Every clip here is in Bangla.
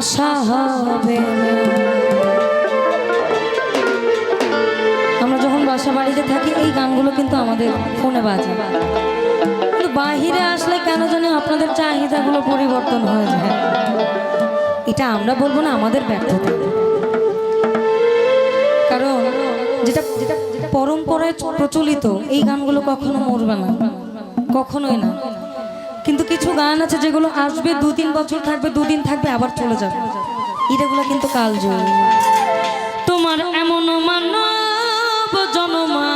আশা হবে। আমরা যখন বাসা বাড়িতে থাকি, এই গানগুলো কিন্তু আমাদের ফোনে বাজে। কিন্তু বাহিরে আসলে কেন জানি আপনাদের চাহিদাগুলো পরিবর্তন হয়ে যায়। এটা আমরা বলব না, আমাদের ব্যর্থতা। কারণ যেটা যেটা পরম্পরায় প্রচলিত, এই গানগুলো কখনো মরবে না, কখনোই না। কিন্তু কিছু গান আছে যেগুলো আসবে দু তিন বছর থাকবে, দুদিন থাকবে, আবার চলে যাবে। এটাগুলো কিন্তু কাল তোমার এমন মানব জনমা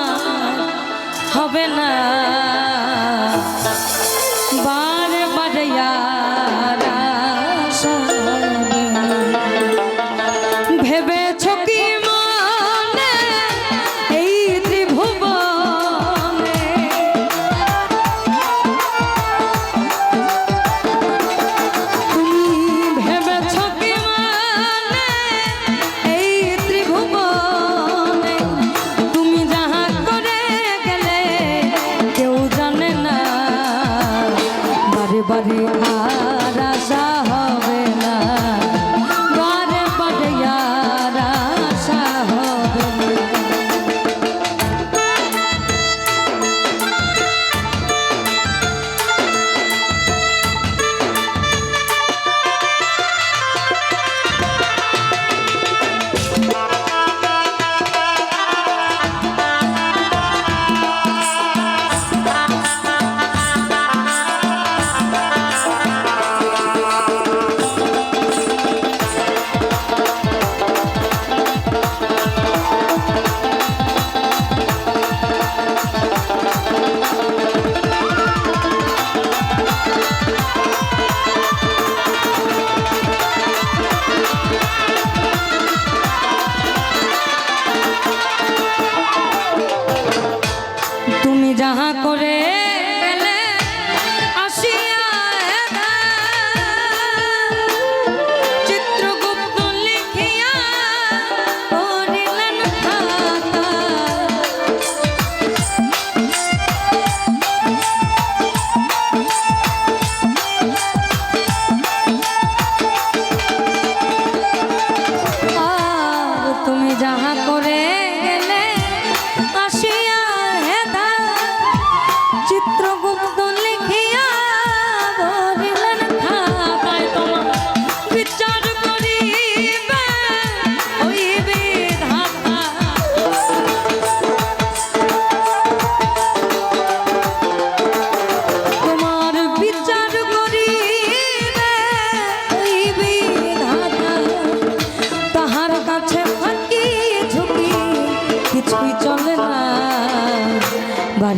হবে না।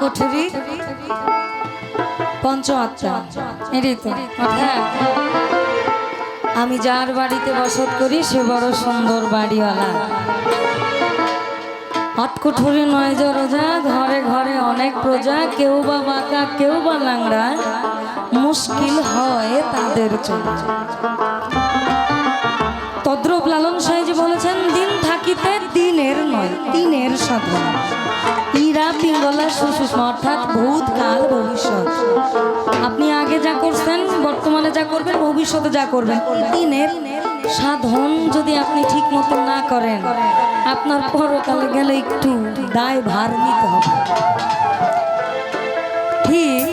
কোঠরি। পঞ্চ এটাই হ্যাঁ। আমি যার বাড়িতে বসত করি, সে বড় সুন্দর বাড়িওয়ালা। আট কোঠরি নয় রোজা, ঘরে ঘরে অনেক প্রজা, কেউ বা বাঁকা, কেউ বা লাংড়া। মুশকিল হয় তাদের জন্য দিনের নয় দিনের সাধন। ইরা, পিঙ্গলা সুষুষ্ম অর্থাৎ ভূতকাল ভবিষ্যৎ। আপনি আগে যা করছেন, বর্তমানে যা করবেন, ভবিষ্যতে যা করবেন দিনের সাধন যদি আপনি ঠিক মতো না করেন, আপনার পরকালে গেলে একটু দায় ভার নিতে হবে। ঠিক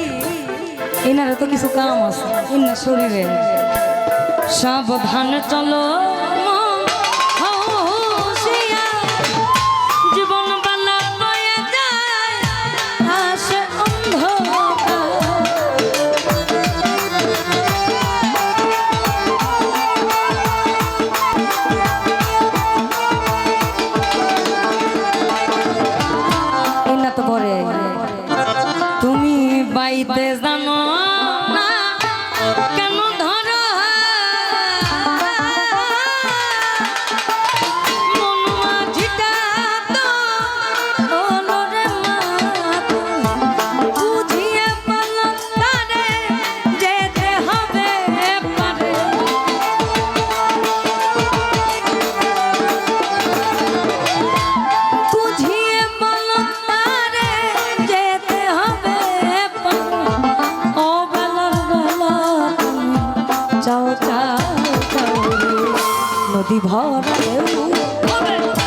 এনারা তো কিছু কাম আছে শরীরে। সাবধান চলো। বাইতে জানো নদী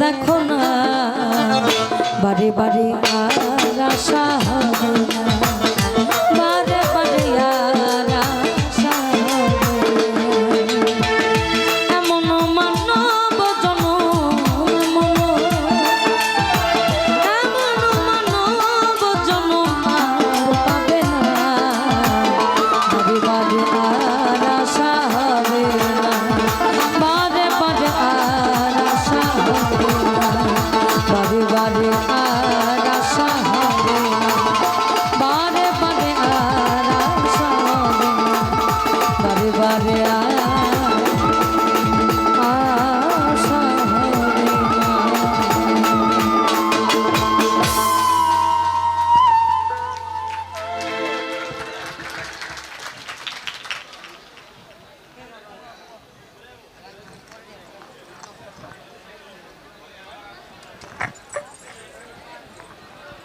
দেখো না। বাড়ি বাড়ি